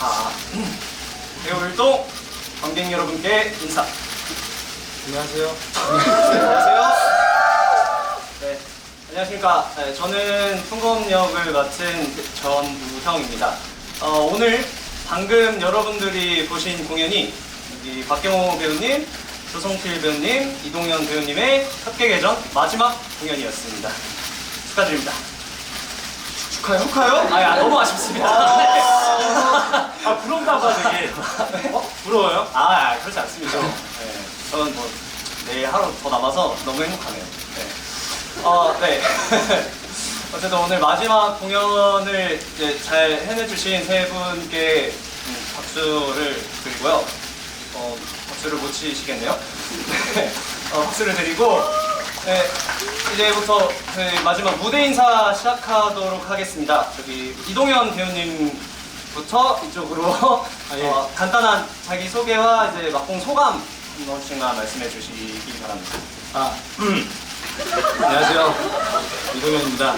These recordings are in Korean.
아, 배우 율동 관객 여러분께 인사. 안녕하세요. 안녕하세요. 네, 안녕하십니까. 네, 저는 풍검 역을 맡은 전우형입니다. 어, 오늘 방금 여러분들이 보신 공연이 여기 박경호 배우님, 조성필 배우님, 이동현 배우님의 협객예전 마지막 공연이었습니다. 축하드립니다. 축하요? 축하요? 아, 야, 너무 아쉽습니다. 아 부러운가 봐 되게. 어? 부러워요? 아, 그렇지 않습니다. 네, 저는 뭐 내일 하루 더 남아서 너무 행복하네요. 네. 어, 네. 어쨌든 오늘 마지막 공연을 이제 잘 해내주신 세 분께 음, 박수를 드리고요. 어, 박수를 못 치시겠네요. 네. 어, 박수를 드리고 네, 이제부터 저희 마지막 무대 인사 시작하도록 하겠습니다. 저기 이동현 배우님부터 이쪽으로 아, 예. 어, 간단한 자기 소개와 이제 막공 소감 한 번씩만 말씀해 주시기 바랍니다. 아 안녕하세요. 이동현입니다.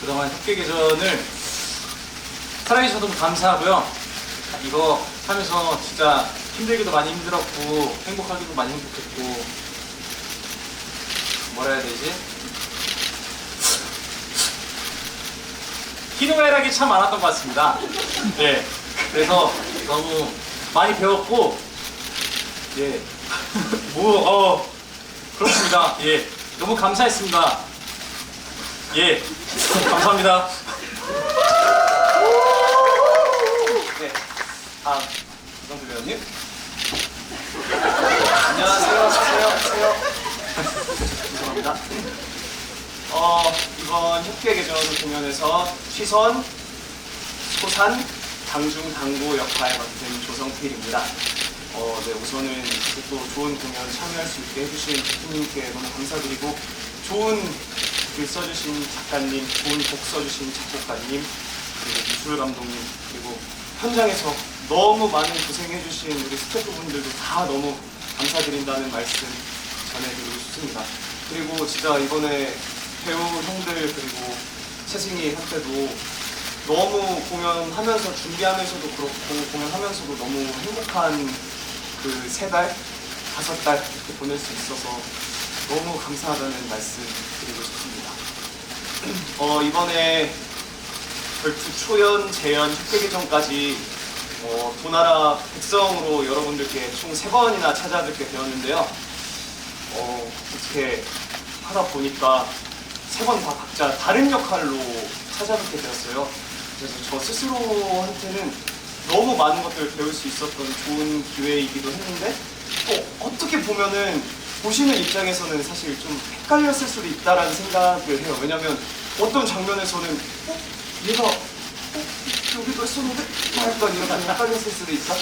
그동안 협계개전을 사랑해주셔서 너무 감사하고요. 이거 하면서 진짜 힘들기도 많이 힘들었고 행복하기도 많이 행복했고 뭐라 해야 되지? 희노애락이 참 많았던 것 같습니다. 네. 그래서 너무 많이 배웠고 예. 뭐, 어, 그렇습니다. 예. 너무 감사했습니다. 예. 감사합니다. 네. 다음 이성수 배우님. 안녕하세요. 안녕하세요. 안녕하세요. 죄송합니다. 어, 이번 협계개전 공연에서 시선, 소산, 당중, 당구 역할 맡은 조성필입니다. 어, 네, 우선은 또 좋은 공연 참여할 수 있게 해주신 대표님께 너무 감사드리고 좋은 글 써주신 작가님, 좋은 곡 써주신 작곡가님, 그리고 미술 감독님, 그리고 현장에서 너무 많은 고생해주신 우리 스태프분들도 다 너무 감사드린다는 말씀 전해드리고 싶습니다. 그리고 진짜 이번에 배우 형들 그리고 채승이한테도 너무 공연하면서 준비하면서도 그렇고 공연하면서도 너무 행복한 그 세 달, 다섯 달 이렇게 보낼 수 있어서 너무 감사하다는 말씀 드리고 싶습니다. 어, 이번에 별투 초연, 재연, 협회개전까지 어, 도나라 백성으로 여러분들께 총 세 번이나 찾아뵙게 되었는데요. 어, 어떻게 하다 보니까 세 번 다 각자 다른 역할로 찾아뵙게 되었어요. 그래서 저 스스로한테는 너무 많은 것들을 배울 수 있었던 좋은 기회이기도 했는데 또 어떻게 보면은 보시는 입장에서는 사실 좀 헷갈렸을 수도 있다라는 생각을 해요. 왜냐면 어떤 장면에서는 어? 얘가 어? 여기도 했었는데? 약간 이렇게 헷갈렸을 수도 있다.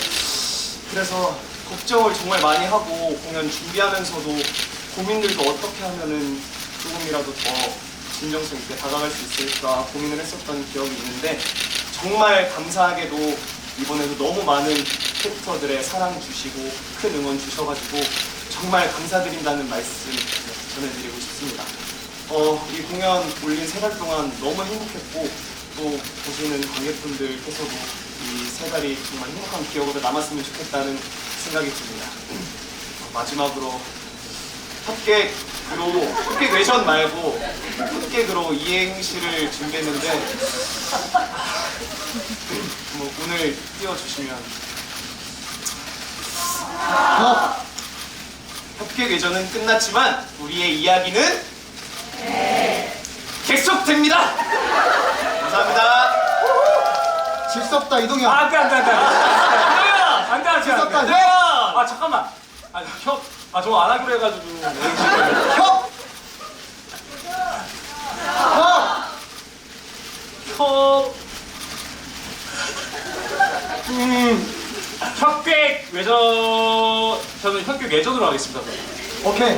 그래서 걱정을 정말 많이 하고 공연 준비하면서도 고민들도 어떻게 하면은 조금이라도 더 진정성 있게 다가갈 수 있을까 고민을 했었던 기억이 있는데 정말 감사하게도 이번에도 너무 많은 캐릭터들의 사랑 주시고 큰 응원 주셔가지고 정말 감사드린다는 말씀 전해드리고 싶습니다. 어, 이 공연 올린 세 달 동안 너무 행복했고 또 보시는 관객분들께서도 이 세 달이 정말 행복한 기억으로 남았으면 좋겠다는 생각이 듭니다. 어, 마지막으로 합객으로 합객 외전 말고 합객으로 이행시를 준비했는데 뭐 오늘 띄워주시면 어? 합격 예전은 끝났지만 우리의 이야기는 계속됩니다. 감사합니다. 질수 없다 이동현 아, 안 돼, 안 돼, 안 돼. 안 돼, 안 돼, 안 돼. 찢었다, 안 돼. 아, 잠깐만. 아, 형. 아, 저거 안 하기로 해가지고. 협! 협! 협. 음. 협객 외전. 저는 협객 외전으로 하겠습니다. 오케이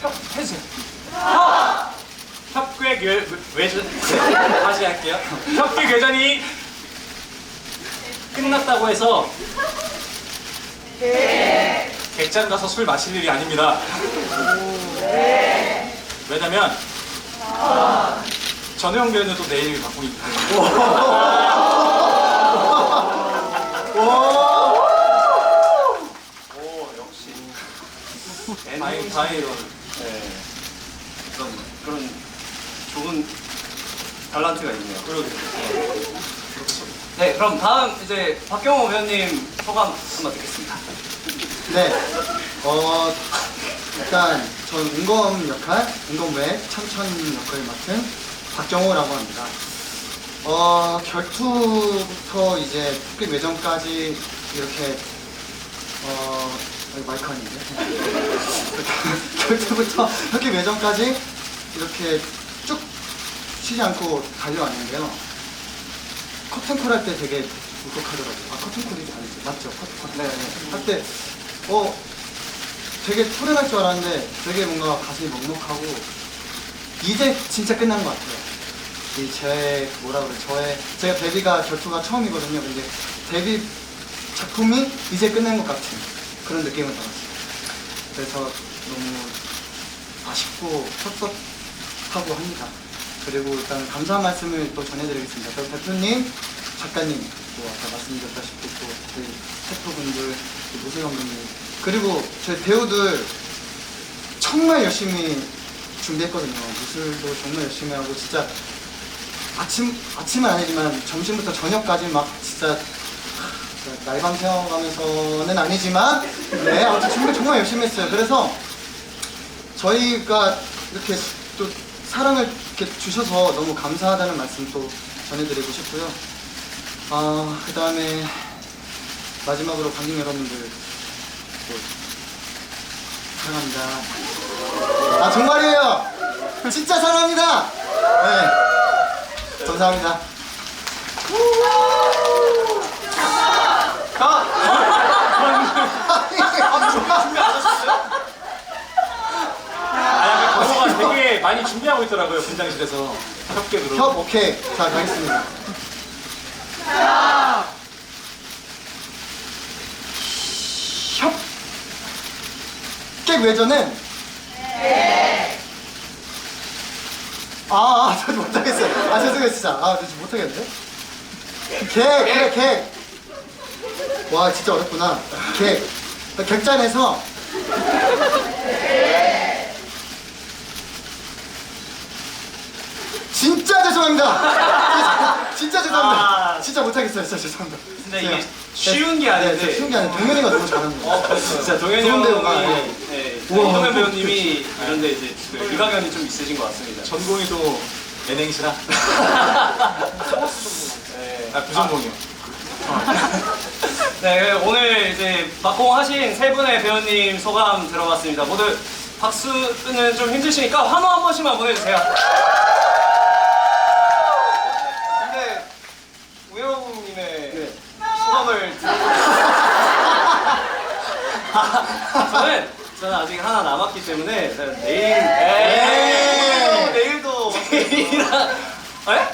협, 해주세요. 협! 협객 외, 외전. 네, 다시 할게요. 협객 외전이 끝났다고 해서 객잔 가서 술 마실 일이 아닙니다. 왜냐면 전우영 배우는 때문에. 오 역시 다행, 다행이로. 네. 그런 그런 좋은 탤런트가 있네요. 그러게요. 네, 그럼 다음 이제 박경호 배우님 소감 한번 듣겠습니다. 네. 어, 일단 전 은검 역할, 은검 외 천천 역할을 맡은 박정호라고 합니다. 어, 결투부터 이제 특급 외전까지 이렇게 어, 마이크 아닌데? 결투부터 특급 외전까지 이렇게 쭉 쉬지 않고 달려왔는데요. 커튼콜 할 때 되게 울컥하더라고요. 아, 커튼콜이 아니지. 맞죠? 커튼콜. 네, 네. 할 때, 어, 되게 후련할 줄 알았는데 되게 뭔가 가슴이 먹먹하고 이제 진짜 끝난 것 같아요. 이 제, 뭐라 그래, 저의, 제가 데뷔가 결투가 처음이거든요. 근데 데뷔 작품이 이제 끝난 것 같은 그런 느낌을 받았어요. 그래서 너무 아쉽고 섭섭하고 합니다. 그리고 일단 감사 말씀을 또 전해드리겠습니다. 저 대표님, 작가님, 또 아까 말씀드렸다시피 또 저희 셰프분들, 또 무세영 감독님, 그리고 저희 배우들 정말 열심히 준비했거든요. 무술도 정말 열심히 하고 진짜 아침 아침은 아니지만 점심부터 저녁까지 막 진짜 날밤 새워가면서는 아니지만 네 아무튼 준비 정말 열심히 했어요. 그래서 저희가 이렇게 또 사랑을 이렇게 주셔서 너무 감사하다는 말씀 또 전해드리고 싶고요. 아, 그 다음에 마지막으로 관객 여러분들 또 사랑합니다. 아, 정말이에요! 진짜 사랑합니다! 네. 감사합니다. 아, 약간 경호가 되게 많이 준비하고 있더라고요, 분장실에서. 협객으로. 협, 오케이. 자, 가겠습니다. 협. 객 외전은 아, 아, 저 못하겠어요. 아, 죄송해요, 진짜. 아, 저 못하겠는데? 객, 그래, 객. 와, 진짜 어렵구나. 객. 객잔에서 진짜 죄송합니다. 진짜 죄송합니다. 아. 진짜 못하겠어요. 진짜 죄송합니다. 근데 이게 제가- 쉬운 게 네, 아닌데. 진짜 쉬운 게 아니라 동현이가 너무 잘하는 거예요. 어, 진짜 동현이 좋은 형이 배우가, 네. 네, 우와. 이동현 배우님이 이런데 이제 그 일가견이 좀 있으신 것 같습니다. 전공이도 예능시라. 네. 아, 부전공이요. 네, 오늘 이제 막공 하신 세 분의 배우님 소감 들어봤습니다. 모두 박수는 좀 힘드시니까 환호 한 번씩만 보내주세요. 근데 우영님의 네. 소감을 듣고 저는 저는 아직 하나 남았기 때문에 내일 에이. 내일도 내일이랑 에?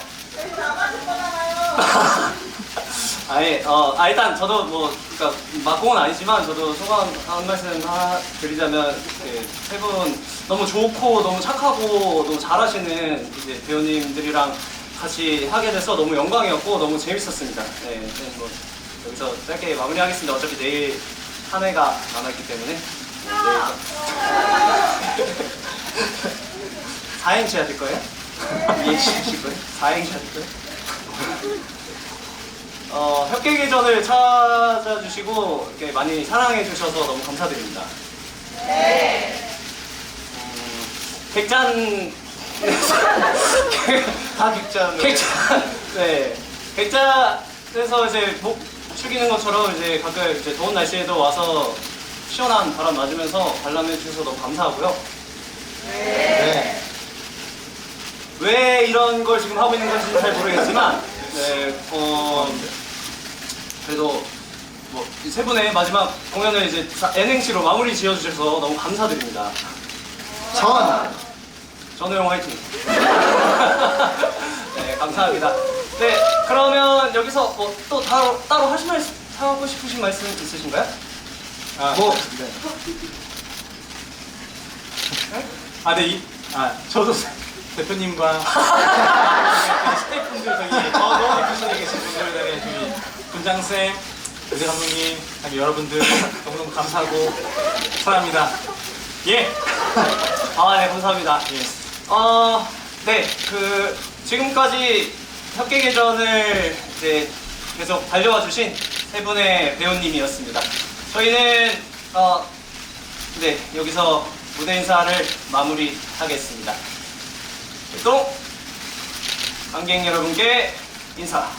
아니, 어, 아, 일단 저도 뭐, 그니까, 막공은 아니지만, 저도 소감 한 말씀 하나 드리자면, 그, 세분 너무 좋고, 너무 착하고, 너무 잘하시는 이제 배우님들이랑 같이 하게 돼서 너무 영광이었고, 너무 재밌었습니다. 네, 네, 뭐, 여기서 짧게 마무리하겠습니다. 어차피 내일 한 해가 남아있기 때문에. 사행시 하실 거예요? 이행시 하실 거예요? 사행시 하실 거예요? 어, 협계계전을 찾아주시고 이렇게 많이 사랑해 주셔서 너무 감사드립니다. 네. 음, 객잔 다 객잔. 객잔 네 객잔에서 이제 목 축이는 것처럼 이제 가끔 이제 더운 날씨에도 와서 시원한 바람 맞으면서 관람해 주셔서 너무 감사하고요. 네. 왜 이런 걸 지금 하고 있는 건지 잘 모르겠지만, 네, 어, 그래도 뭐 세 분의 마지막 공연을 이제 사- N행시로 마무리 지어주셔서 너무 감사드립니다. 전. 전우영 화이팅. 네, 감사합니다. 네, 그러면 여기서 뭐 또 따로, 따로 말, 하고 싶으신 말씀 있으신가요? 아, 뭐, 네. 아, 네, 이, 아, 저도 대표님과 스태프분들 저기 어, 너무 예쁘시게 계신 분들 네, 저기 군장쌤, 의대 감독님, 그다음에 여러분들 너무너무 감사하고 사랑합니다. 예. 아, 네, 감사합니다. 예. 어, 네, 그, 지금까지 협계개전을 이제 계속 달려와 주신 세 분의 배우님이었습니다. 저희는, 어, 네, 여기서 무대 인사를 마무리하겠습니다. 또, 관객 여러분께 인사